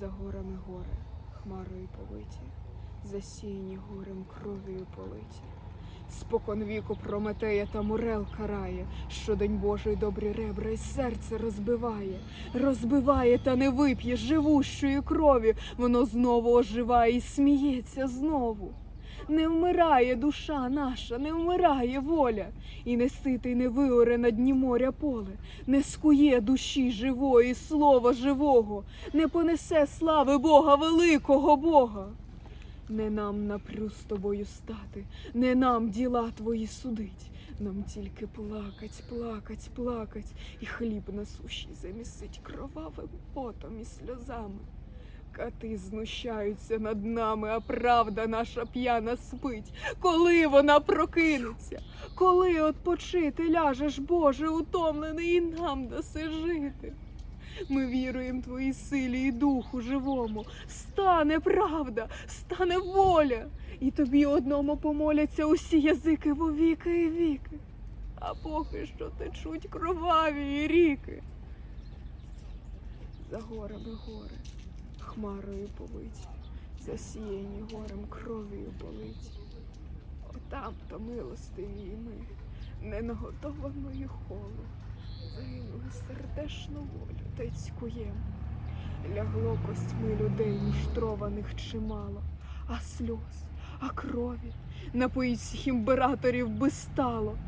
За горами гори, хмарою повиті, засіяні горем кров'ю политі. Спокон віку Прометея та Мурел карає, щодень Божий добрі ребра й серце розбиває, розбиває та не вип'є живущої крові, воно знову оживає і сміється знову. Не вмирає душа наша, не вмирає воля, і не ситий не виоре на дні моря поле, не скує душі живої, слова живого, не понесе слави Бога, великого Бога. Не нам напрю з тобою стати, не нам діла твої судить. Нам тільки плакать, плакать, плакать, і хліб насущий замісить кровавим потом і сльозами. Кати знущаються над нами, а правда наша п'яна спить. Коли вона прокинеться? Коли отпочити ляжеш, Боже, утомлений, і нам даси жити? Ми віруємо твоїй силі і духу живому. Стане правда, стане воля, і тобі одному помоляться усі язики во віки і віки. А поки що течуть кроваві ріки. За горами гори, хмарою повиті, засіяні горем кров'ю политі. Отам то милостиві ми, ненаготованою холу, загинули сердешну волю та цькуєм. Лягло костьми людей муштрованих чимало, а сльоз, а крові напоїть всіх імператорів би стало.